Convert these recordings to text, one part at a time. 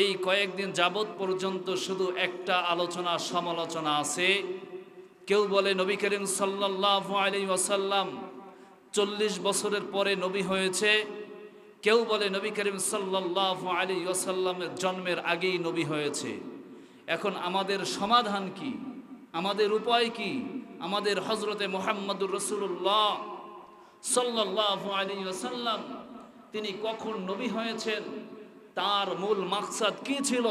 এই কয়েকদিন যাবৎ পর্যন্ত শুধু একটা আলোচনা, সমালোচনা আছে। কেউ বলে, নবী করিম সাল্লাহ আলী ওয়াসাল্লাম চল্লিশ বছরের পরে নবী হয়েছে। কেউ বলে, নবী করিম সাল্লাহ আলী ওয়াসাল্লামের জন্মের আগেই নবী হয়েছে। এখন আমাদের সমাধান কি? আমাদের উপায় কি? আমাদের হজরতে মোহাম্মদুর রসুল্লাহ সাল্লাহ আলী ওয়াসাল্লাম, তিনি কখন নবী হয়েছেন? তার মূল মাকসাদ কি ছিল?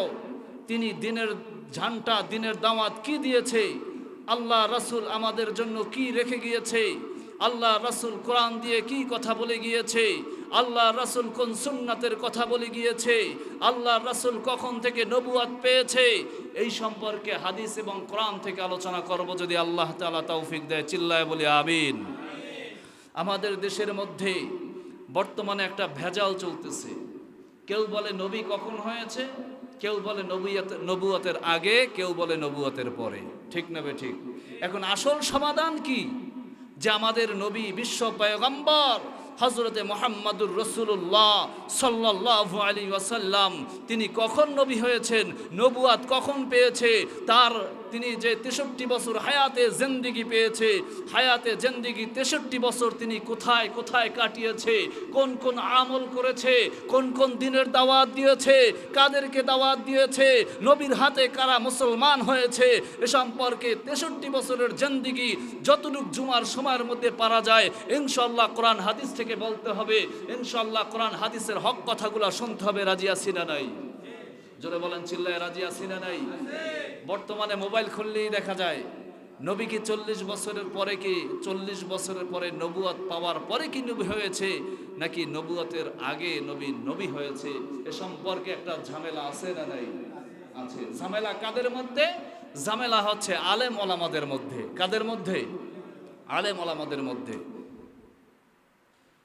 তিনি দিনের ঝান্টা দিনের দাওয়াত কি দিয়েছে? আল্লাহ রাসূল আমাদের জন্য কি রেখে গিয়েছে? আল্লাহ রাসূল কোরআন দিয়ে কি কথা বলে গিয়েছে? আল্লাহ রাসূল কোন সুন্নাতের কথা বলে গিয়েছে? আল্লাহ রাসূল কখন থেকে নবুয়াত পেয়েছে? এই সম্পর্কে হাদিস এবং কোরআন থেকে আলোচনা করব যদি আল্লাহ তাআলা তৌফিক দেয়, চিল্লায় বলি আমিন। আমাদের দেশের মধ্যে বর্তমানে একটা ভেজাল চলতেছে। কেউ বলে নবী কখন হয়েছে? কেউ বলে নবুয়াত, নবুয়তের আগে, কেউ বলে নবুয়তের পরে। ঠিক নেবে ঠিক? এখন আসল সমাধান কি? যে আমাদের নবী বিশ্ব পয়গম্বর হজরতে মোহাম্মদুর রসুল্লাহ সাল্লাহ আলী ওয়াসাল্লাম, তিনি কখন নবী হয়েছেন? নবুয়াত কখন পেয়েছে? তার তিনি যে তেষট্টি বছর হায়াতে জেন্দিগি পেয়েছে, হায়াতে জেন্দিগি তেষট্টি বছর তিনি কোথায় কোথায় কাটিয়েছে, কোন কোন আমল করেছে, কোন কোন দিনের দাওয়াত দিয়েছে, কাদেরকে দাওয়াত দিয়েছে, নবীর হাতে কারা মুসলমান হয়েছে, এ সম্পর্কে তেষট্টি বছরের জেন্দিগি যতটুক জুমার সময়ের মধ্যে পারা যায় ইনশাল্লাহ কোরআন হাদিস থেকে বলতে হবে ইনশাল্লাহ কোরআন হাদিসের হক কথাগুলো শুনতে হবে রাজিয়া সিনা নাই? জোরে বলেন, চিল্লায় রাজিয়া সিনা নাই? বর্তমানে মোবাইল খুললেই দেখা যায় নবী কি চল্লিশ বছরের পরে কি, চল্লিশ বছরের পরে নবুয়াত পাওয়ার পরে কি নবী হয়েছে, নাকি নবুয়াতের আগে নবী নবী হয়েছে, এ সম্পর্কে একটা ঝামেলা আছে না নাই? আছে। ঝামেলা কাদের মধ্যে? ঝামেলা হচ্ছে আলেম ওলামাদের মধ্যে। কাদের মধ্যে? আলেম ওলামাদের মধ্যে।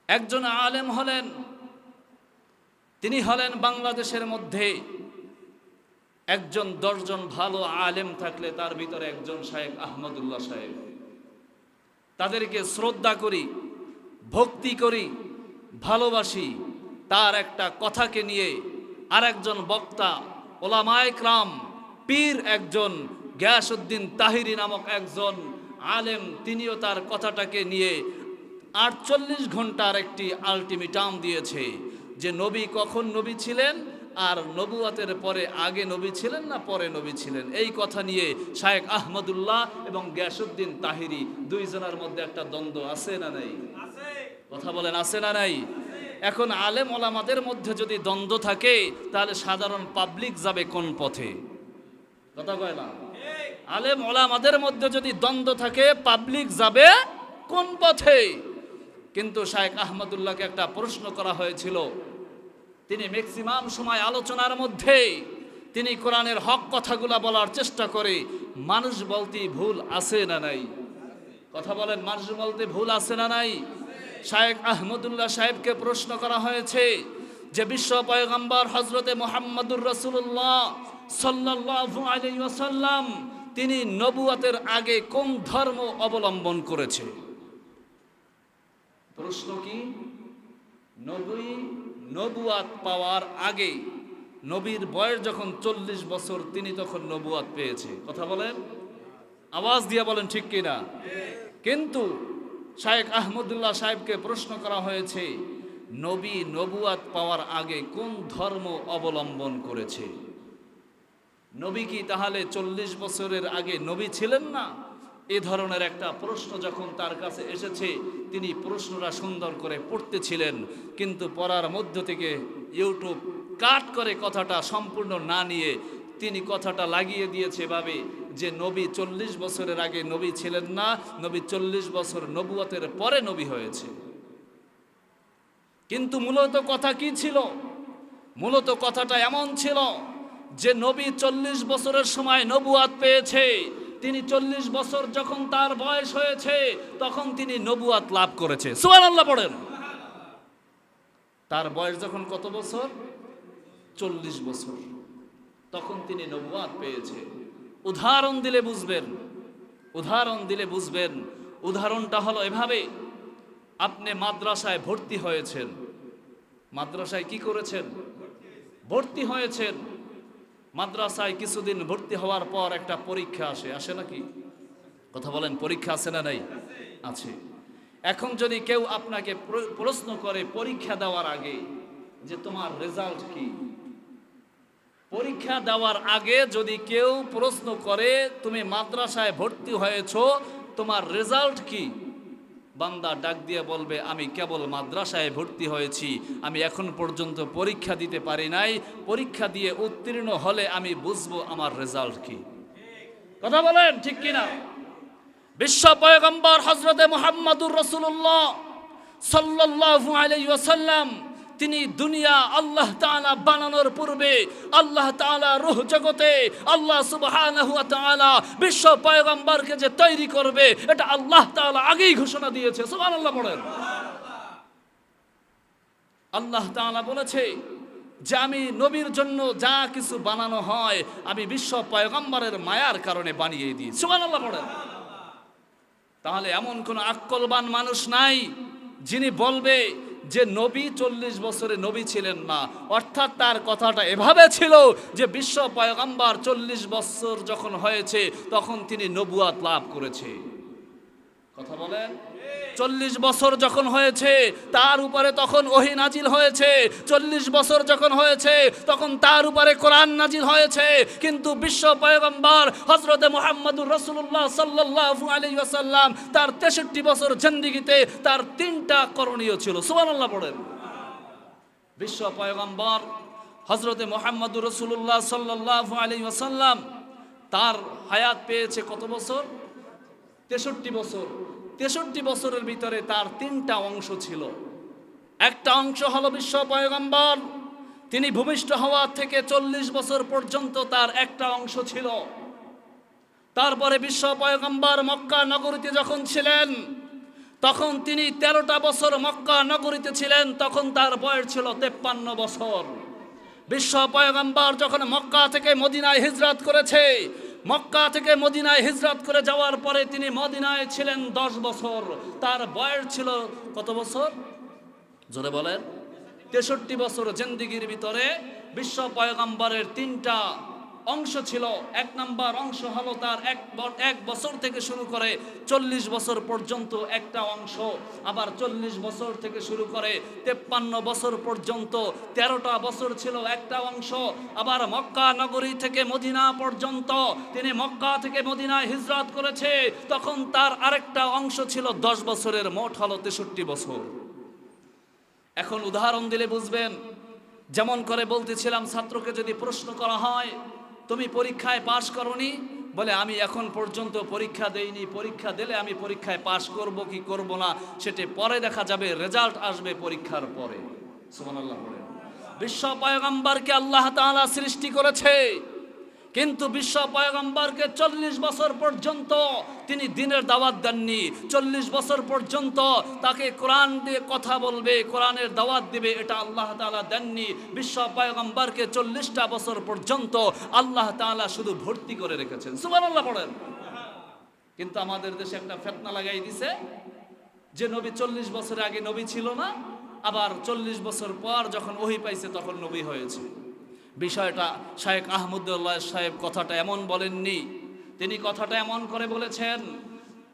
একজন আলেম হলেন, তিনি হলেন বাংলাদেশের মধ্যে একজন দশজন ভালো আলেম থাকলে তার ভিতরে একজন শায়েক আহমদুল্লাহ সাহেব তাদেরকে শ্রদ্ধা করি, ভক্তি করি, ভালোবাসি। তার একটা কথাকে নিয়ে আর একজন বক্তা ওলামায়করাম পীর একজন, গ্যাসউদ্দিন তাহিরি নামক একজন আলেম, তিনিও তার কথাটাকে নিয়ে আটচল্লিশ ঘণ্টার একটি আলটিমেটাম দিয়েছে যে নবী কখন নবী ছিলেন? আর নবুয়াতের পরে আগে নবী ছিলেন না পরে নবী ছিলেন? এই কথা নিয়ে শায়েক আহমদুল্লাহ এবং গ্যাসুদ্দিন তাহিরি দুইজনের মধ্যে একটা দ্বন্দ্ব আছে না নাই? কথা বলেন, আছে না নাই? এখন আলেম ওলামাদের মধ্যে যদি দ্বন্দ্ব থাকে, তাহলে সাধারণ পাবলিক যাবে কোন পথে? কথা কয় না? আলেম ওলামাদের মধ্যে যদি দ্বন্দ্ব থাকে, পাবলিক যাবে কোন পথে? কিন্তু শায়েক আহমদুল্লাহকে একটা প্রশ্ন করা হয়েছিল তিনি ম্যাক্সিমাম সময় আলোচনার মধ্যে তিনি কোরআনের হক কথাগুলা বলার চেষ্টা করে, মানুষ বলতে ভুল আছে না নাই? কথা বলেন, মানুষ বলতে ভুল আছে না নাই? শায়েক আহমদুল্লাহ সাহেবকে প্রশ্ন করা হয়েছে যে বিশ্ব পয়গম্বর হজরতে মোহাম্মদুর রসুল্লাহ সাল্লাল্লাহু আলাইহি ওয়াসাল্লাম তিনি নবুয়াতের আগে কোন ধর্ম অবলম্বন করেছে? প্রশ্ন কি? নবী নবুয়াত পাওয়ার আগে নবীর বয়স যখন চল্লিশ বছর, তিনি তখন নবুয়াত পেয়েছে। কথা বলেন? আওয়াজ দিয়ে বলেন ঠিক কিনা? কিন্তু শায়েক আহমদুল্লাহ সাহেবকে প্রশ্ন করা হয়েছে, নবী নবুয়াত পাওয়ার আগে কোন ধর্ম অবলম্বন করেছে? নবী কি তাহলে চল্লিশ বছরের আগে নবী ছিলেন না? এ ধরনের একটা প্রশ্ন যখন তার কাছে এসেছে, তিনি প্রশ্নটা সুন্দর করে পড়তেছিলেন। কিন্তু পড়ার মধ্য থেকে ইউটিউব কাট করে কথাটা সম্পূর্ণ না নিয়ে তিনি কথাটা লাগিয়ে দিয়েছে ভাবে যে, নবী চল্লিশ বছরের আগে নবী ছিলেন না, নবী চল্লিশ বছর নবুয়তের পরে নবী হয়েছে। কিন্তু মূলত কথা কি ছিল? মূলত কথাটা এমন ছিল যে, নবী চল্লিশ বছরের সময় নবুয়াত পেয়েছে। তিনি চল্লিশ বছর যখন তার বয়স হয়েছে, তখন তিনি নবুয়াত লাভ করেছে। সুয়ান আল্লাহ পড়েন। তার বয়স যখন কত বছর? চল্লিশ বছর। তখন তিনি নবুয়াত পেয়েছে। উদাহরণ দিলে বুঝবেন। উদাহরণ দিলে বুঝবেন। উদাহরণটা হলো এভাবে। আপনি মাদ্রাসায় ভর্তি হয়েছেন। মাদ্রাসায় কি করেছেন? ভর্তি হয়েছেন। মাদ্রাসায় কিছুদিন ভর্তি হওয়ার পর একটা পরীক্ষা আসে আসে নাকি? কথা বলেন, পরীক্ষা আছে না নাই? আছে। এখন যদি কেউ আপনাকে প্রশ্ন করে পরীক্ষা দেওয়ার আগে যে তোমার রেজাল্ট কি? পরীক্ষা দেওয়ার আগে যদি কেউ প্রশ্ন করে, তুমি মাদ্রাসায় ভর্তি হয়েছ, তোমার রেজাল্ট কি? বান্দা ডাক দিয়ে বলবে, আমি কেবল মাদ্রাসায় ভর্তি হয়েছি, আমি এখন পর্যন্ত পরীক্ষা দিতে পারি নাই, পরীক্ষা দিয়ে উত্তীর্ণ হলে আমি বুঝব আমার রেজাল্ট কি। কথা বলেন, ঠিক কিনা? বিশ্ব পয়গম্বর হজরতে মোহাম্মদুর রসুল্লাহ সাল্লাহ আলাই ওয়াসাল্লাম তিনি দুনিয়া আল্লাহ তাআলা বানানোর পূর্বে আল্লাহ তাআলা রূহ জগতে আল্লাহ ওয়া বিশ্ব পয়গম্বরকে যে তৈরি করবে, এটা আল্লাহ তাআলা আগেই ঘোষণা দিয়েছে। সুবহানাল্লাহ বলেন। আল্লাহ তাআলা বলেছে যে আমি নবীর জন্য যা কিছু বানানো হয়, আমি বিশ্ব পয়গম্বরের মায়ার কারণে বানিয়ে দিই সুবহানাল্লাহ বলেন। তাহলে এমন কোন আক্কলবান মানুষ নাই যিনি বলবে যে নবী চল্লিশ বছরে নবী ছিলেন না, অর্থাৎ তার কথাটা এভাবে ছিল যে বিশ্ব পয়গম্বর চল্লিশ বছর যখন হয়েছে, তখন তিনি নবুয়াত লাভ করেছে। কথা বলেন? চল্লিশ বছর যখন হয়েছে, তার উপরে তখন ওহি নাজিল হয়েছে। চল্লিশ বছর যখন হয়েছে, তখন তার উপরে কোরআন নাজিল হয়েছে। কিন্তু বিশ্ব পয়গম্বর হজরতে মোহাম্মদুর রসুল্লাহ সাল্লাল্লাহু আলাইহি ওয়াসাল্লাম, তার তেষট্টি বছর জিন্দিগিতে তার তিনটা করণীয় ছিল। সুবহানাল্লাহ পড়েন। বিশ্ব পয়গম্বর হজরতে মোহাম্মদুর রসুল্লাহ সাল্লাল্লাহু আলাইহি ওয়াসাল্লাম, তার হায়াত পেয়েছে কত বছর? তেষট্টি বছর। তেষট্টি বছরের ভিতরে তার তিনটা অংশ ছিল। একটা অংশ হলো বিশ্ব পয়গম্বর। তিনি ভূমিষ্ঠ হওয়া থেকে চল্লিশ বছর পর্যন্ত তার একটা অংশ ছিল। তারপরে বিশ্ব পয়গম্বর মক্কা নগরীতে যখন ছিলেন, তখন তিনি তেরোটা বছর মক্কা নগরীতে ছিলেন, তখন তার বয়স ছিল তেপ্পান্ন বছর। বিশ্ব পয়গম্বর যখন মক্কা থেকে মদিনায় হিজরত করেছে মক্কা থেকে মদিনায় হিজরত করে যাওয়ার পরে তিনি মদিনায় ছিলেন দশ বছর। তার বয়স ছিল কত বছর? জোরে বলেন। তেষট্টি বছর জেন্দিগির ভিতরে বিশ্ব পয়গম্বরের তিনটা অংশ ছিল, এক নাম্বার অংশ হলো তার এক এক বছর থেকে শুরু করে চল্লিশ বছর পর্যন্ত একটা অংশ। আবার চল্লিশ বছর থেকে শুরু করে তেপ্পান্ন বছর পর্যন্ত তেরোটা বছর ছিল একটা অংশ। আবার মক্কা নগরী থেকে মদিনা পর্যন্ত তিনি মক্কা থেকে মদিনায় হিজরত করেছে। তখন তার আরেকটা অংশ ছিল দশ বছরের, মোট হলো তেষট্টি বছর। এখন উদাহরণ দিলে বুঝবেন, যেমন করে বলতেছিলাম ছাত্রকে যদি প্রশ্ন করা হয় তুমি পরীক্ষায় পাশ করনি? বলে, আমি এখন পর্যন্ত পরীক্ষা দেইনি। পরীক্ষা দিলে আমি পরীক্ষায় পাশ করব কি করব না, সেটি পরে দেখা যাবে। রেজাল্ট আসবে পরীক্ষার পরে। সুবহানাল্লাহ বিশ্ব পয়গম্বরকে আল্লাহ তাআলা সৃষ্টি করেছে। কিন্তু বিশ্ব পয়গম্বরকে চল্লিশ বছর পর্যন্ত তিনি দিনের দাওয়াত দেননি। চল্লিশ বছর পর্যন্ত তাকে কোরআন দিয়ে কথা বলবে, কোরআনের দাওয়াত দিবে, এটা আল্লাহ তাআলা দেননি। বিশ্ব পয়গম্বরকে চল্লিশটা বছর পর্যন্ত আল্লাহ তাআলা শুধু ভর্তি করে রেখেছেন। সুবহানাল্লাহ পড়েন কিন্তু আমাদের দেশে একটা ফেতনা লাগাই দিছে যে নবী চল্লিশ বছর আগে নবী ছিল না, আবার চল্লিশ বছর পর যখন ওহি পাইছে তখন নবী হয়েছে। বিষয়টা শায়েক আহমদুল্লাহ সাহেব কথাটা এমন বলেননি। তিনি কথাটা এমন করে বলেছেন,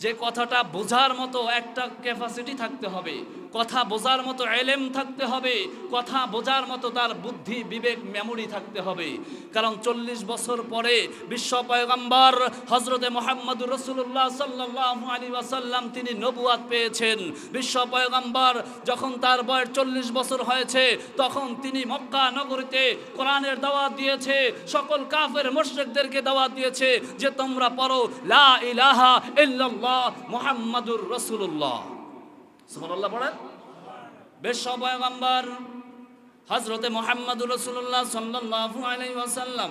যে কথাটা বোঝার মতো একটা ক্যাপাসিটি থাকতে হবে। কথা বোঝার মতো এলেম থাকতে হবে, কথা বোঝার মতো তার বুদ্ধি, বিবেক মেমোরি থাকতে হবে। কারণ চল্লিশ বছর পরে বিশ্ব পয়গম্বর হজরতে মোহাম্মদুর রসুল্লাহ সাল্লাহ আলী তিনি নবুয়াত পেয়েছেন। বিশ্ব পয়গম্বর যখন তার বয়স চল্লিশ বছর হয়েছে, তখন তিনি মক্কা নগরীতে কোরআনের দাওয়াত দিয়েছে, সকল কাফের মুশরিকদেরকে দাওয়াত দিয়েছে যে তোমরা পড়ো, লা ইলাহা মুহাম্মাদুর রাসূলুল্লাহ। সুবহানাল্লাহ পড়েন। হযরতে মুহাম্মাদুর রাসূলুল্লাহ সাল্লাল্লাহু আলাইহি ওয়াসাল্লাম,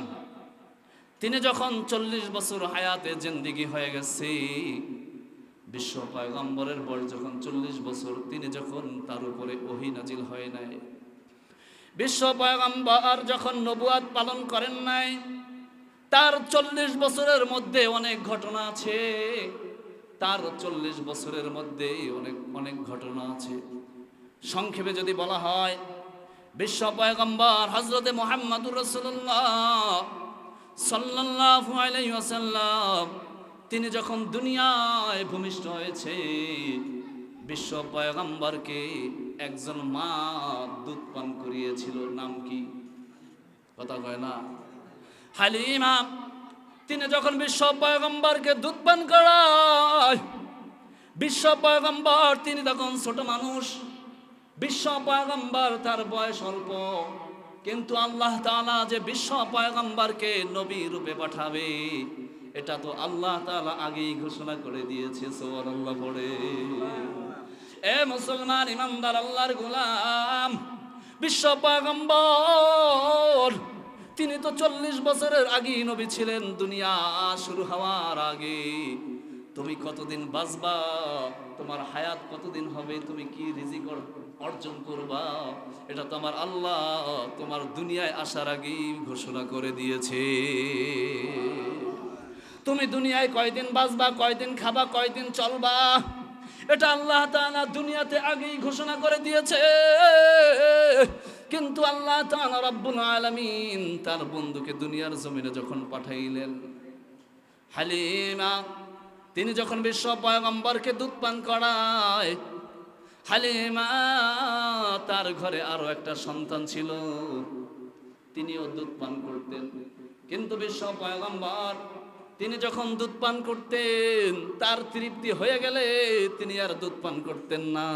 তিনি যখন চল্লিশ বছর হায়াতে জিন্দিগি হয়ে গেছে, বিশ্ব পয়গম্বরের বয়স যখন চল্লিশ বছর, তিনি যখন তার উপরে ওহি নাজিল হয় নাই, বিশ্ব পয়গম্বর যখন নবুয়াত পালন করেন নাই, তার চল্লিশ বছরের মধ্যে অনেক ঘটনা আছে। তার চল্লিশ বছরের মধ্যে অনেক অনেক ঘটনা আছে। সংক্ষেপে যদি বলা হয়, বিশ্ব পয়গম্বর হজরতে মোহাম্মদুর রসুল্লাহ আলাইহি তিনি যখন দুনিয়ায় ভূমিষ্ঠ হয়েছে বিশ্ব পয়গম্বরকে একজন মা দুধ পান করিয়েছিল। নাম কি? কথা কয় না? হালিমা তিনি যখন বিশ্ব পয়গম্বরকে দুধ পান করায়, বিশ্ব পয়গম্বর তিনি তখন ছোট মানুষ, বিশ্ব পয়গম্বর তার বয়স অল্প, কিন্তু আল্লাহ তাআলা যে বিশ্ব পয়গম্বরকে নবী রূপে পাঠাবে, এটা তো আল্লাহ তাআলা আগেই ঘোষণা করে দিয়েছে, সুবহানাল্লাহ পড়ে। এ মুসলমান ইমানদার, আল্লাহর গোলাম, বিশ্ব পয়গম্বর তিনি তো চল্লিশ বছরের আগেই নবী ছিলেন, দুনিয়া শুরু হওয়ার আগে। তুমি কতদিন বাঁচবা? তোমার হায়াত কতদিন হবে? তুমি কি রিজিক অর- অর্জন করবা? এটা তো আমার আল্লাহ তোমার দুনিয়ায় আসার আগেই ঘোষণা করে দিয়েছে। তুমি দুনিয়ায় কয়দিন বাঁচবা, কয়দিন খাবা, কয়দিন চলবা? এটা আল্লাহ তাআলা দুনিয়াতে আগেই ঘোষণা করে দিয়েছে। কিন্তু আল্লাহ তাআলা রব্বুল আলামিন তার বন্ধুকে দুনিয়ার জমিনে যখন পাঠাইলেন, হালিমা, তিনি যখন বিশ্ব পয়গম্বরকে দুধ পান করায়, হালিমা তার ঘরে আরও একটা সন্তান ছিল, তিনিও দুধ পান করতেন। কিন্তু বিশ্ব পয়গম্বর, তিনি যখন দুধ পান করতেন, তার তৃপ্তি হয়ে গেলে তিনি আর দুধ পান করতেন না।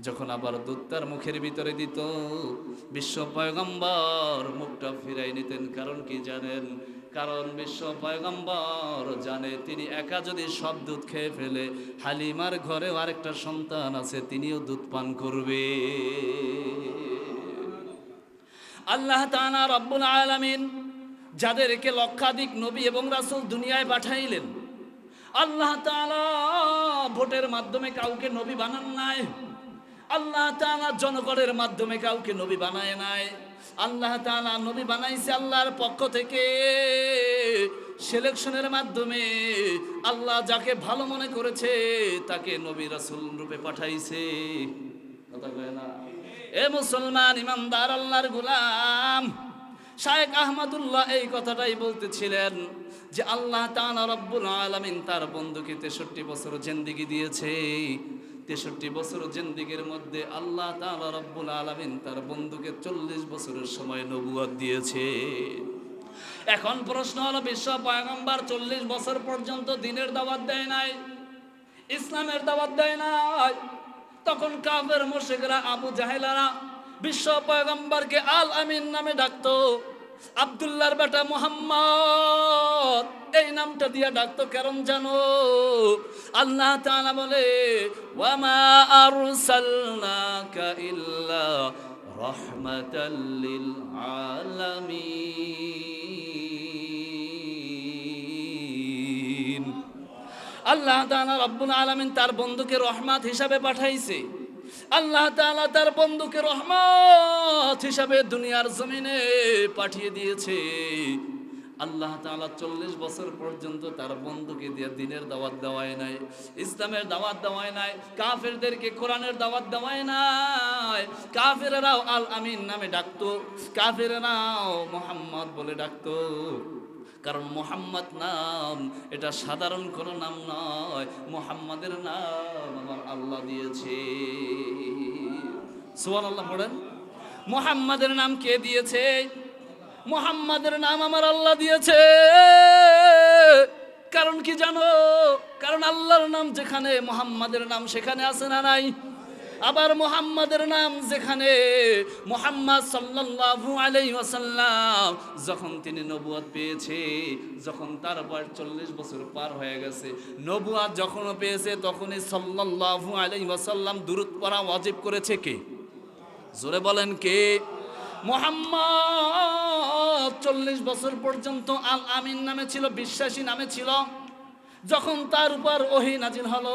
যখন আবার দুধ তার মুখের ভিতরে দিত, বিশ্ব পয়গম্বর মুখটা ফিরাই নিতেন। কারণ কি জানেন? কারণ বিশ্ব পয়গম্বর জানে, তিনি একা যদি সব দুধ খেয়ে ফেলে, হালিমার ঘরেও আরেকটা সন্তান আছে, তিনিও দুধ পান করবে। আল্লাহ তাআলা রব্বুল আলামিন যাদেরকে লক্ষাধিক নবী এবং রাসূল দুনিয়ায় পাঠাইলেন, আল্লাহ তাআলা ভোটের মাধ্যমে কাউকে নবী বানান নাই। আল্লাহ তাআলা জনগণের মাধ্যমে কাউকে নবী বানায় নাই। আল্লাহ তাআলা নবী বানাইছে আল্লাহর পক্ষ থেকে। সিলেকশনের মাধ্যমে আল্লাহ যাকে ভালো মনে করেছে, তাকে নবী রাসূল রূপে পাঠাইছে। কথা কয় না? এ মুসলমান ইমানদার, আল্লাহর গুলাম। শায়েক আহমদুল্লাহ এই কথাটাই বলতেছিলেন যে আল্লাহ তাআলা রব্বুল আলামিন তার বন্ধুকে তেষট্টি বছর জিন্দিগি দিয়েছে। তেষট্টি বছর জিন্দিগির মধ্যে আল্লাহ তাআলা রব্বুল আলামিন তার বন্ধুকে চল্লিশ বছরের সময় নবুয়ত দিয়েছে। এখন প্রশ্ন হলো, বিশ্ব পয়গম্বর চল্লিশ বছর পর্যন্ত দিনের দাওয়াত দেয় নাই, ইসলামের দাওয়াত দেয় নাই। তখন কাফের মুশরিকরা, আবু জাহেলারা বিশ্ব পয়গম্বরকে আল আমিন নামে ডাকতো। আব্দুল্লাহর বেটা মুহাম্মদ, এই নামটা দিয়া ডাকতো কারণ জানো? আল্লাহ তাআলা বলে, ওয়ামা আরসালনাকা ইল্লা রাহমাতাল লিল আলামিন। আল্লাহ তাআলা রব্বুল আলামিন তার বন্ধুকে রহমত হিসাবে পাঠাইছে। আল্লাহ তাআলা তার বন্ধুকে রহমত হিসাবে দুনিয়ার জমিনে পাঠিয়ে দিয়েছে। আল্লাহ তাআলা চল্লিশ বছর পর্যন্ত তার বন্ধুকে দিয়ে দিনের দাওয়াত দেওয়ায় নাই, ইসলামের দাওয়াত দেওয়ায় নাই, কাফেরদেরকে কোরআনের দাওয়াত দেওয়ায় নাই। কাফেরাও আল আমিন নামে ডাকতো কাফেরাও মোহাম্মদ বলে ডাকতো। কারণ মোহাম্মদ নাম, এটা সাধারণ কোনো নাম নয়। মোহাম্মদের নাম আমার আল্লাহ দিয়েছে। সুবহান আল্লাহ পড়েন। মোহাম্মদের নাম কে দিয়েছে? মোহাম্মদের নাম আমার আল্লাহ দিয়েছে। কারণ কি জানো? কারণ আল্লাহর নাম যেখানে, মোহাম্মদের নাম সেখানে আছে না নাই? আবার মোহাম্মদের নাম যেখানে মোহাম্মদ সাল্লাল্লাহু আলাইহি ওয়াসাল্লাম, যখন তিনি নবুয়ত পেয়েছে, যখন তার বয়স চল্লিশ বছর পার হয়ে গেছে, নবুয়াত যখন পেয়েছে, তখনই সাল্লাল্লাহু আলাইহি ওয়াসাল্লাম দূরত পড়া ওয়াজিব করেছে কে? জোরে বলেন কে? মোহাম্মদ চল্লিশ বছর পর্যন্ত আল আমিন নামে ছিল, বিশ্বাসী নামে ছিল। যখন তার উপর ওহি নাজিল হলো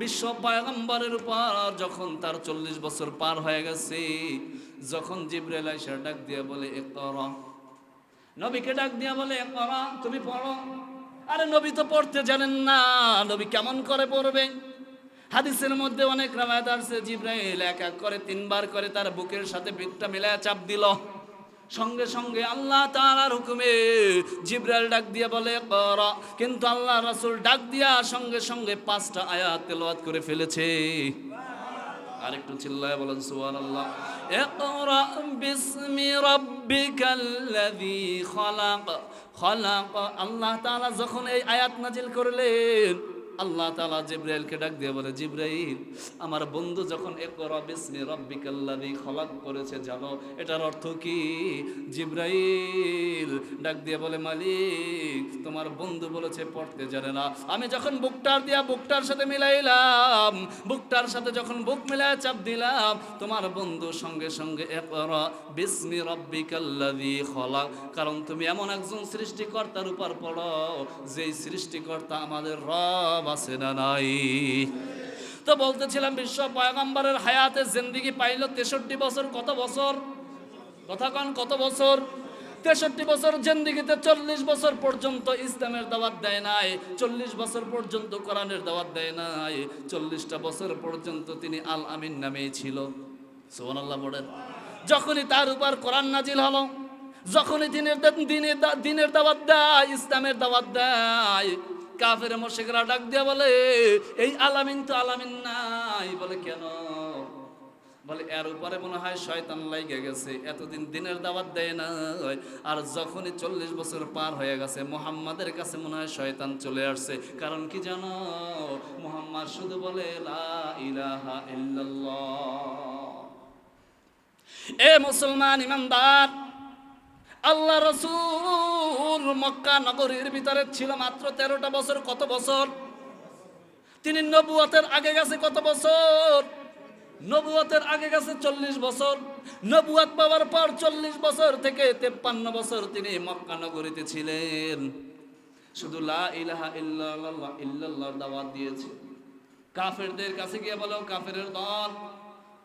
বিশ্ব পয়গম্বরের উপর যখন তার চল্লিশ বছর পার হয়ে গেছে, যখন জিব্রাইল আইসা ডাক দিয়ে বলে একরা নবীকে ডাক দিয়া বলে একরা তুমি পড়ো। আরে নবী তো পড়তে জানেন না, নবী কেমন করে পড়বে? হাদিসের মধ্যে অনেক রামায়াত আছে, জিব্রাইল এক এক করে তিনবার করে তার বুকের সাথে পিঠটা মিলায় চাপ দিল। সঙ্গে সঙ্গে আল্লাহ তাআলার হুকুমে জিব্রাইল ডাক দিয়ে বলে, করা। কিন্তু আল্লাহ রাসূল ডাক দিয়া সঙ্গে সঙ্গে পাঁচটা আয়াত তেলাওয়াত করে ফেলেছে। আরেকটু চিল্লায় বলেন ইকরা বিসমি রাব্বিকাল্লাযী খালাক। খালাক। আল্লাহ তাআলা যখন এই আয়াত নাজিল করলেন আল্লাহ তালা জিব্রাইলকে ডাক দিয়ে বলে, জিব্রাইল, আমার বন্ধু যখন ইকরা বিসমি রাব্বিকাল্লাযী খালাক করেছে, জানো, এটার অর্থ কি? জিব্রাইল ডাক দিয়ে বলে, মালিক, তোমার বন্ধু বলেছে, পড়তে জানে না। আমি যখন বুকটার দিয়া বুকটার সাথে মিলাইলাম, বুকটার সাথে যখন বুক মিলায় চাপ দিলাম, তোমার বন্ধু সঙ্গে সঙ্গে একরা বিসমি রব্বিকাল্লাযী খলাক, কারণ তুমি এমন একজন সৃষ্টিকর্তার উপর পড়ো, যেই সৃষ্টিকর্তা আমাদের রব আছে না নাই। তো বলতেছিলাম, বিশ্ব পয়গম্বরের হায়াতে জিন্দিগি পাইল তেষট্টি বছর, কত বছর? কথা কন, কত বছর? তেষট্টি বছর জিন্দিগিতে চল্লিশ বছর পর্যন্ত ইসলামের দাওয়াত দেয় নাই। চল্লিশ বছর পর্যন্ত কোরআনের দাওয়াত দেয় নাই। চল্লিশটা বছর পর্যন্ত তিনি আল আমিন নামেই ছিল। সোহান আল্লাহ বলেন। যখনই তার উপর কোরআন নাজিল হলো, যখনই দিনের দিনের দিনের দাওয়াত দেয়, ইসলামের দাওয়াত দেয় কাফের মোশেকরা ডাক দিয়া বলে, এই আলামিন তো আলামিন নাই। বলে, কেন? বলে, এর উপরে মনে হয় শয়তান লাইগে গেছে, এতদিন দিনের দাওয়াত দেয় না আর যখনই চল্লিশ বছর পার হয়ে গেছে, মোহাম্মদের কাছে মনে হয় শয়তান চলে আসছে। কারণ কি জানো? মোহাম্মদ শুধু বলে, লা ইলাহা এ মুসলমান ইমানদার আল্লাহ রসুল মক্কা নগরীর ভিতরে ছিল মাত্র তেরোটা বছর, কত বছর? তিনি নবুয়তের আগে গেছে কত বছর? নবুয়তের আগে গেছে চল্লিশ বছর। নবুয়াত পাওয়ার পর চল্লিশ বছর থেকে তেপ্পান্ন বছর তিনি মক্কা নগরীতে ছিলেন। শুধু ইলাহা দাওয়াত দিয়েছে। কাফেরদের কাছে গিয়ে বলো কাফের দল,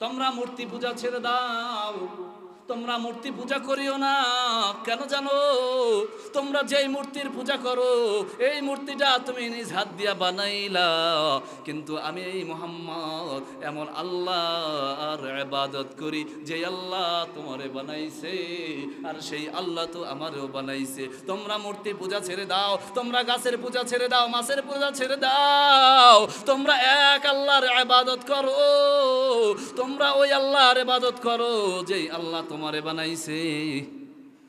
তোমরা মূর্তি পূজা ছেড়ে দাও। তোমরা মূর্তি পূজা করিও না। কেন জানো? তোমরা যেই মূর্তির পূজা করো, এই মূর্তিটা তুমি নিজ হাত দিয়া বানাইলা। কিন্তু আমি এই মোহাম্মদ এমন আল্লাহর ইবাদত করি যে আল্লাহ তোমারে বানাইছে। আর সেই আল্লাহ তো আমারও বানাইছে। তোমরা মূর্তি পূজা ছেড়ে দাও, তোমরা গাছের পূজা ছেড়ে দাও, মাছের পূজা ছেড়ে দাও। তোমরা এক আল্লাহর ইবাদত করো। তোমরা ওই আল্লাহর ইবাদত করো, যেই আল্লাহ তোমারে বানাইছে।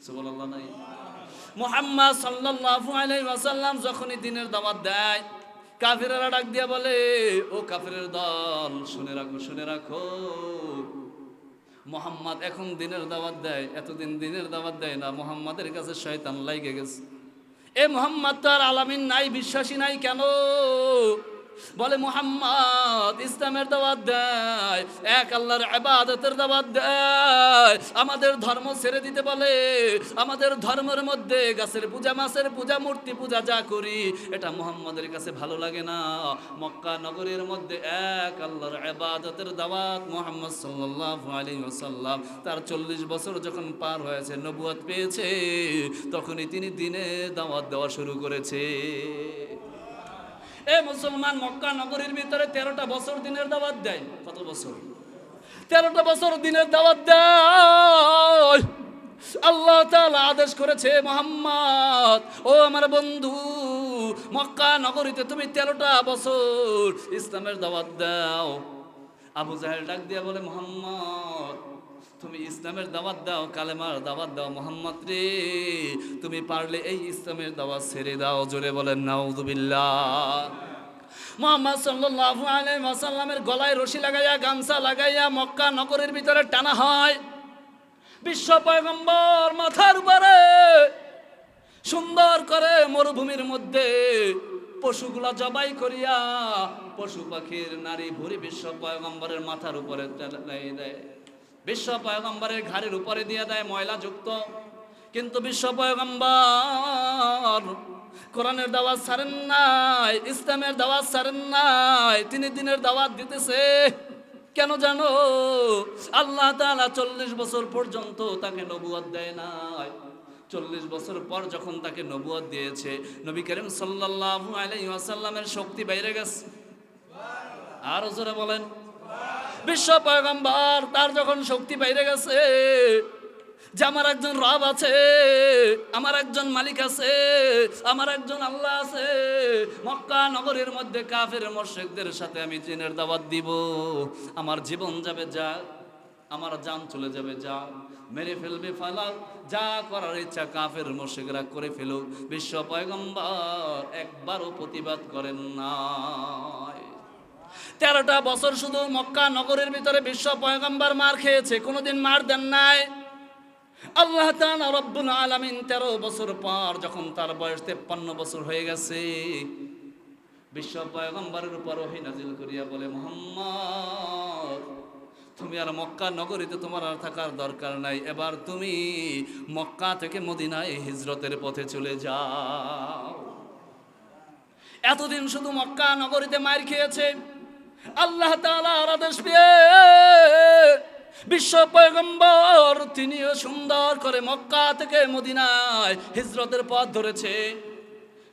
সুবহানাল্লাহ নাই। মুহাম্মদ সাল্লাল্লাহু আলাইহি ওয়াসাল্লাম যখনই দিনের দাওয়াত দেয়, কাফিরেরা ডাক দিয়া বলে, ও কাফিরের দল, শুনে রাখো শুনে রাখো। মোহাম্মদ এখন দিনের দাওয়াত দেয়, এতদিন দিনের দাওয়াত দেয় না, মোহাম্মদের কাছে শয়তান লাইগে গেছে। এ মোহাম্মদ তো আর আলামিন নাই, বিশ্বাসী নাই কেন? বলে, মোহাম্মদ, ইসলামের দাওয়াত দেয়, এক আল্লাহর ইবাদতের দাওয়াত দেয়। আমাদের ধর্ম ছেড়ে দিতে বলে, আমাদের ধর্মের মধ্যে গাছের পূজা, মাছের পূজা, মূর্তি পূজা যা করি, এটা মোহাম্মদের কাছে ভালো লাগে না। মক্কা নগরীর মধ্যে এক আল্লাহর ইবাদতের দাওয়াত মোহাম্মদ সাল্লাল্লাহু আলাইহি ওয়াসাল্লাম, তার চল্লিশ বছর যখন পার হয়েছে নবুয়ত পেয়েছে, তখনই তিনি দিনে দাওয়াত দেওয়া শুরু করেছে। এ মুসলমান মক্কা নগরীর ভিতরে তেরোটা বছর দিনের দাওয়াত দেয়। কত বছর? তেরোটা বছর দিনের দাওয়াত দেয়। আল্লাহ তালা আদেশ করেছে, মোহাম্মদ, ও আমার বন্ধু, মক্কা নগরীতে তুমি তেরোটা বছর ইসলামের দাওয়াত দাও। আবু জাহেল ডাক দিয়া বলে, মোহাম্মদ তুমি ইসলামের দাওয়াত দাও, কালেমার দাওয়াত দাও মোহাম্মদ রে। তুমি পারলে এই ইসলামের দাওয়াত ছেড়ে দাও, জোরে বলেন, নাউজুবিল্লাহ। মোহাম্মদ সাল্লাল্লাহু আলাইহি ওয়াসাল্লামের গলায় রশি লাগাইয়া, গামছা লাগাইয়া মক্কা নগরের ভিতরে টানা হয়। বিশ্ব পয়গম্বর মাথার উপরে সুন্দর করে মরুভূমির মধ্যে পশুগুলা জবাই করিয়া পশু পাখির নারী ভুরি বিশ্ব পয়গম্বরের মাথার উপরে দেয়। বিশ্ব পয়গম্বরের ঘাড়ের উপরে দিয়ে দেয় ময়লা যুক্ত। কিন্তু বিশ্ব পয়গম্বর কোরআনের দাওয়াত ছাড়েন নাই, ইসলামের দাওয়াত ছাড়েন নাই, তিনি দিনের দাওয়াত দিতেছে। কেন জানো? আল্লাহ তাআলা চল্লিশ বছর পর্যন্ত তাকে নবুয়াদ দেয় নাই। চল্লিশ বছর পর যখন তাকে নবুয়াদ দিয়েছে, নবী করিম সাল্লাল্লাহু আলাইহি ওয়াসাল্লামের শক্তি বাইরে গেছে। আরও জোরে বলেন। বিশ্ব পয়গম্বর, তার যখন শক্তি বাইরে গেছে, যে আমার একজন রব আছে, আমার একজন মালিক আছে, আমার একজন আল্লাহ আছে, মক্কা নগরের মধ্যে কাফের মোর্শেকদের সাথে আমি জিনের দাওয়াত দিব। আমার জীবন যাবে যা, আমার জান চলে যাবে যা, মেরে ফেলবে ফালাক যা করার ইচ্ছা কাফের মর্শেকরা করে ফেলুক। বিশ্ব পয়গম্বর, একবারও প্রতিবাদ করেন নাই। তেরোটা বছর শুধু মক্কা নগরের ভিতরে বিশ্ব পয়গম্বর মার খেয়েছে, কোনোদিন মার দেন নাই। আল্লাহ রব্বুল আলামিন তেরো বছর পর যখন তার বয়স তেপ্পান্ন বছর হয়ে গেছে, বিশ্ব পয়গম্বরের উপর নাজিল করিয়া বলে, মোহাম্মদ, তুমি আর মক্কা নগরীতে তোমার আর থাকার দরকার নাই। এবার তুমি মক্কা থেকে মদিনায় হিজরতের পথে চলে যাও। এতদিন শুধু মক্কা নগরীতে মার খেয়েছে আল্লাহ তাআলার আদেশ পেয়ে বিশ্ব পয়গম্বর তিনিও সুন্দর করে মক্কা থেকে মদিনায় হিজরতের পথ ধরেছে।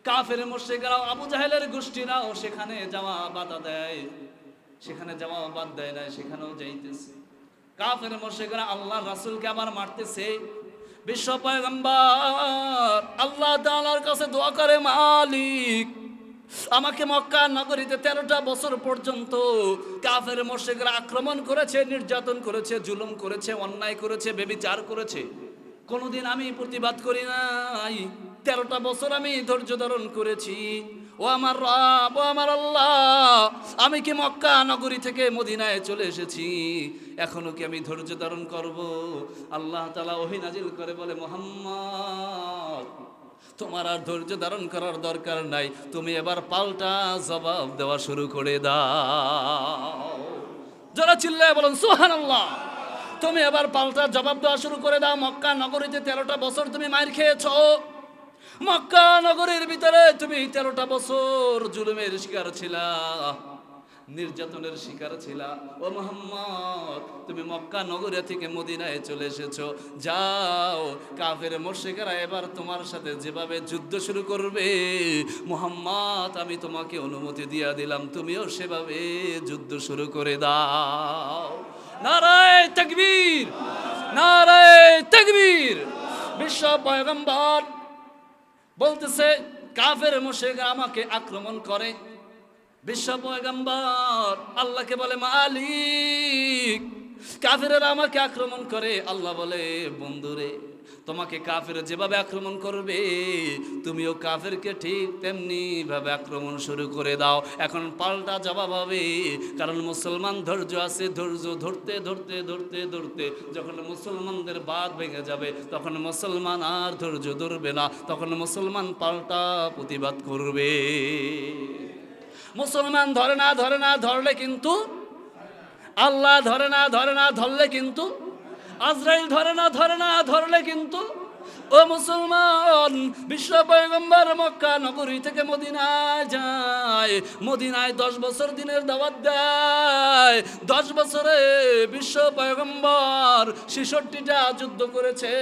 কাফের মুশরিকরাও আবু জাহেলের গোষ্ঠীরাও সেখানে যাওয়া বাধা দেয়। সেখানে যাওয়া বাদ দেয় না সেখানেও যাইতেছে। কাফের মুশরিকরা আল্লাহ রাসূলকে আবার মারতেছে। বিশ্ব পয়গম্বর আল্লাহ তাআলার কাছে দোয়া করে, মালিক আমাকে মক্কা নগরীতে তেরোটা বছর পর্যন্ত কাফের মোর্শেকরা আক্রমণ করেছে, নির্যাতন করেছে, জুলুম করেছে, অন্যায় করেছে, বেবিচার করেছে। কোনোদিন আমি প্রতিবাদ করি নাই। তেরোটা বছর আমি ধৈর্য ধারণ করেছি। ও আমার রব, ও আমার আল্লাহ, আমি কি মক্কা নগরী থেকে মদিনায় চলে এসেছি? এখনও কি আমি ধৈর্য ধারণ করব? আল্লাহ তালা ওহি নাজিল করে বলে, মোহাম্মদ তোমার আর ধৈর্য ধারণ করার দরকার নাই। তুমি এবার পাল্টা জবাব দেওয়া শুরু করে দাও। যারা চিল্লায় বলুন সুহান আল্লাহ তুমি এবার পাল্টা জবাব দেওয়া শুরু করে দাও। মক্কা নগরীতে তেরোটা বছর তুমি মার খেয়েছো। মক্কা নগরীর ভিতরে তুমি তেরোটা বছর জুলুমের শিকার ছিলা। নির্যাতনের শিকার ছিলা। ও মোহাম্মদ, তুমি মক্কা নগরে থেকে মদিনায় চলে এসেছ। যাও, কাফের মোর্শেকেরা এবার তোমার সাথে যেভাবে যুদ্ধ শুরু করবে, মোহাম্মদ, আমি তোমাকে অনুমতি দিয়া দিলাম, তুমিও সেভাবে যুদ্ধ শুরু করে দাও। নারায় তকবীর নারায় তকবীর। বিশ্ব পয়গম্বর বলতেছে, কাফের মোশেক আমাকে আক্রমণ করে। বিশ্ব আল্লাহকে বলে মালিক। কাফেরেরা আমাকে আক্রমণ করে। আল্লাহ বলে, বন্ধুরে, তোমাকে কাফের যেভাবে আক্রমণ করবে, তুমিও কাফেরকে ঠিক তেমনি ভাবে আক্রমণ শুরু করে দাও। এখন পাল্টা জবাব হবে, কারণ মুসলমান ধৈর্য আছে, ধৈর্য ধরতে ধরতে ধরতে ধরতে। যখন মুসলমানদের বাদ ভেঙে যাবে, তখন মুসলমান আর ধৈর্য ধরবে না, তখন মুসলমান পাল্টা প্রতিবাদ করবে। মুসলমান ধরে না ধরে না, ধরলে কিন্তু আল্লাহ ধরে না ধরে না, ধরলে কিন্তু আজরাইল ধরে না ধরে না, ধরলে কিন্তু ও মুসলমান, বিশ্ব পয়গম্বর মক্কা নগরী থেকে মদিনায় যায়। মদিনায় দশ বছর দিনের দাওয়াত দেয়। দশ বছরে বিশ্ব পয়গম্বর ছেষট্টিটা যুদ্ধ করেছে।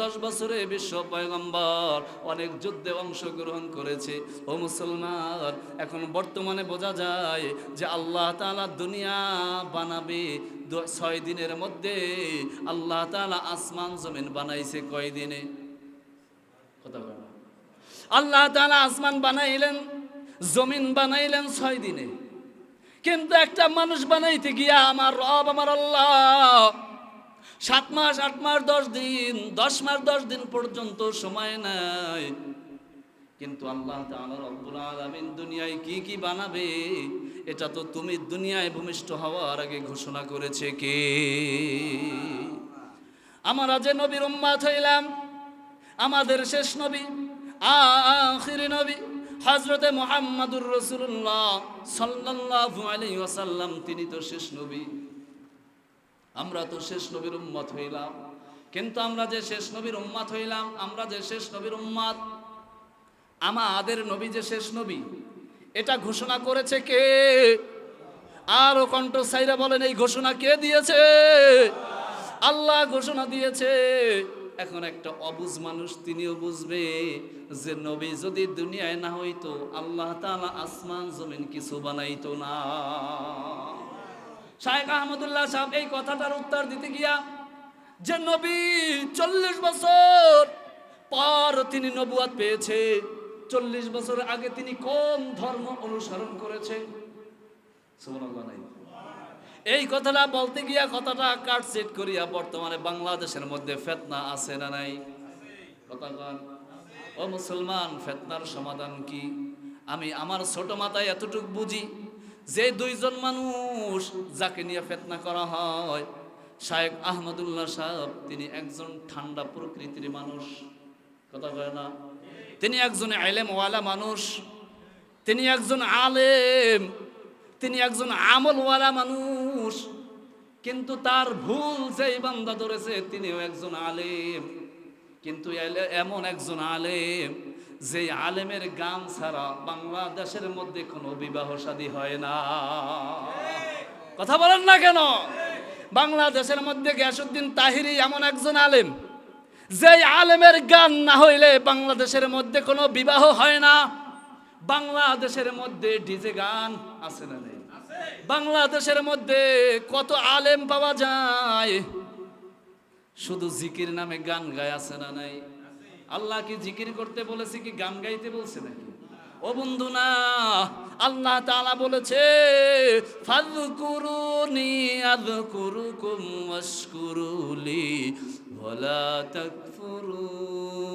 দশ বছরে বিশ্ব পয়গম্বর অনেক যুদ্ধে অংশগ্রহণ করেছে। ও মুসলমান, এখন বর্তমানে বোঝা যায় যে আল্লাহ তাআলা দুনিয়া বানাবে ছয় দিনের মধ্যে আল্লাহ তাআলা আসমান, জমিন বানাইছে কয় দিনে? কথা আল্লাহ তালা আসমান বানাইলেন, জমিন বানাইলেন ছয় দিনে। কিন্তু একটা মানুষ বানাইতে গিয়া আমার রব, আমার আল্লাহ, সাত মাস, আট মাস, দশ দিন, দশ মাস, দশ দিন পর্যন্ত সময় নাই। কিন্তু আল্লাহ তাআলা রব্বুল আলামিন দুনিয়ায় কি কি বানাবে, এটা তো তুমি দুনিয়ায় ভূমিষ্ঠ হওয়ার আগে ঘোষণা করেছে কে? আমরা যে নবীর উম্মাত হইলাম, আমাদের শেষ নবী, আখিরি নবী হজরতে মোহাম্মদুর রসুল্লাহ সাল্লাল্লাহু আলাইহি ওয়াসাল্লাম, তিনি তো শেষ নবী। আমরা তো শেষ নবীর উম্মত হইলাম, কিন্তু আমরা যে শেষ নবীর উম্মাত হইলাম, আমরা যে শেষ নবীর উম্মাত আমাদের নবী যে শেষ নবী, এটা ঘোষণা করেছে কে? আরও কণ্ঠ সাইরা বলেন, এই ঘোষণা কে দিয়েছে? আল্লাহ ঘোষণা দিয়েছে। এখন একটা অবুজ মানুষ তিনিও বুঝবে যে নবী যদি দুনিয়ায় না হইতো, আল্লাহ তাআলা আসমান, জমিন কিছু বানাইতো না। শাহেখ আহমদুল্লাহ সাহেব এই কথাটার উত্তর দিতে গিয়া, যে নবী চল্লিশ বছর পর তিনি নবুয়াত পেয়েছে চল্লিশ বছর আগে তিনি কোন ধর্ম অনুসরণ করেছে এই কথাটা বলতে গিয়া কথাটা কাট সেট করিয়া বর্তমানে বাংলাদেশের মধ্যে ফেতনা আছে না নাই? ও মুসলমান, ফেতনার সমাধান কি? আমি আমার ছোট মাথায় এতটুকু বুঝি, যে দুইজন মানুষ যাকে নিয়ে ফেতনা করা হয় শায়েক আহমদুল্লাহ সাহেব, তিনি একজন ঠান্ডা প্রকৃতির মানুষ। কথা কয় না? তিনি একজন আলেম ওয়ালা মানুষ, তিনি একজন আলেম, তিনি একজন আমলওয়ালা মানুষ, কিন্তু তার ভুল যেই বান্দা ধরেছে তিনিও একজন আলেম। কিন্তু এমন একজন আলেম যে আলেমের গান ছাড়া বাংলাদেশের মধ্যে কোনো বিবাহ শাদী হয় না। কথা বলেন না কেন? বাংলাদেশের মধ্যে গ্যাসুদ্দিন তাহিরি এমন একজন আলেম যে আলেমের গান না হইলে বাংলাদেশের মধ্যে কোনো বিবাহ হয় না। বাংলাদেশের মধ্যে ডিজে গান আছে না নেই? বাংলাদেশের মধ্যে কত আলেম পাওয়া যায়। শুধু জিকির নামে গান গায় আছে না নাই? আল্লাহ কি জিকির করতে বলেছে কি গান গাইতে বলছে নাকি? ও বন্ধু না আল্লাহ তাআলা বলেছে, ফাযকুরুনি আযকুরুকুম ওয়াশকুরুলি ولا تكفرون